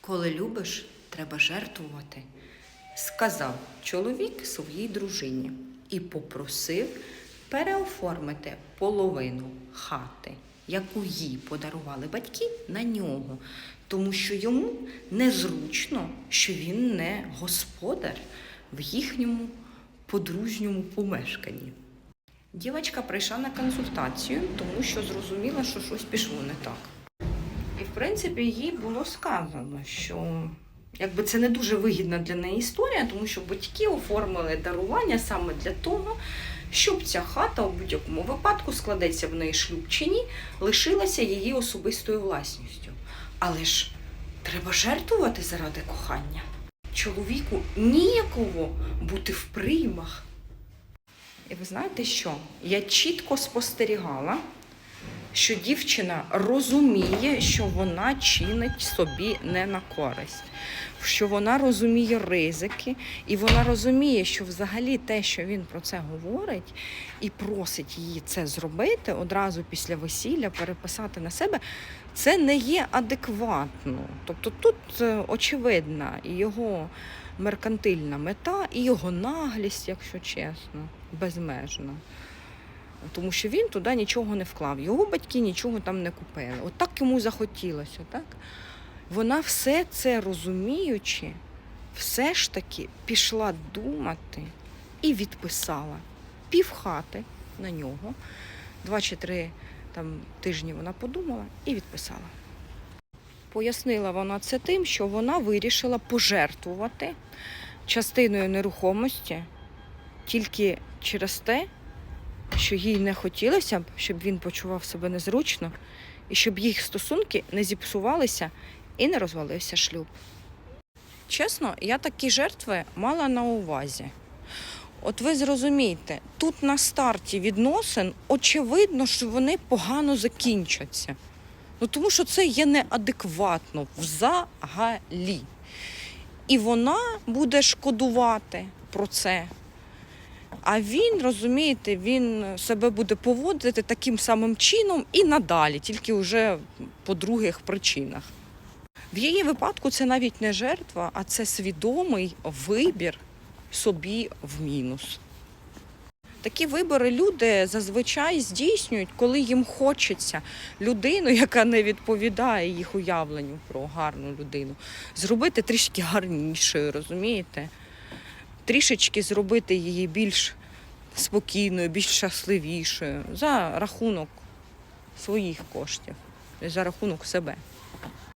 Коли любиш, треба жертвувати, сказав чоловік своїй дружині і попросив переоформити половину хати, яку їй подарували батьки, на нього, тому що йому незручно, що він не господар в їхньому подружньому помешканні. Дівчинка прийшла на консультацію, тому що зрозуміла, що щось пішло не так. Принципі їй було сказано, що якби це не дуже вигідна для неї історія, тому що батьки оформили дарування саме для того, щоб ця хата у будь-якому випадку складеться в неї шлюб чи ні, лишилася її особистою власністю. Але ж треба жертвувати заради кохання. Чоловіку ніяково бути в приймах. І ви знаєте що? Я чітко спостерігала, що дівчина розуміє, що вона чинить собі не на користь, що вона розуміє ризики, і вона розуміє, що взагалі те, що він про це говорить і просить її це зробити одразу після весілля, переписати на себе, це не є адекватно. Тобто тут е, очевидна і його меркантильна мета, і його наглість, якщо чесно, безмежна. Тому що він туди нічого не вклав. Його батьки нічого там не купили. От так йому захотілося, так? Вона все це розуміючи, все ж таки пішла думати і відписала півхати на нього. Два чи три там, тижні вона подумала і відписала. Пояснила вона це тим, що вона вирішила пожертвувати частиною нерухомості тільки через те, що їй не хотілося б, щоб він почував себе незручно, і щоб їх стосунки не зіпсувалися і не розвалився шлюб. Чесно, я такі жертви мала на увазі. От ви зрозумієте, тут на старті відносин очевидно, що вони погано закінчаться. Ну тому що це є неадекватно взагалі. І вона буде шкодувати про це. А він, розумієте, він себе буде поводити таким самим чином і надалі, тільки вже по других причинах. В її випадку це навіть не жертва, а це свідомий вибір собі в мінус. Такі вибори люди зазвичай здійснюють, коли їм хочеться людину, яка не відповідає їх уявленню про гарну людину, зробити трішки гарнішою, розумієте? Трішечки зробити її більш спокійною, більш щасливішою за рахунок своїх коштів, за рахунок себе.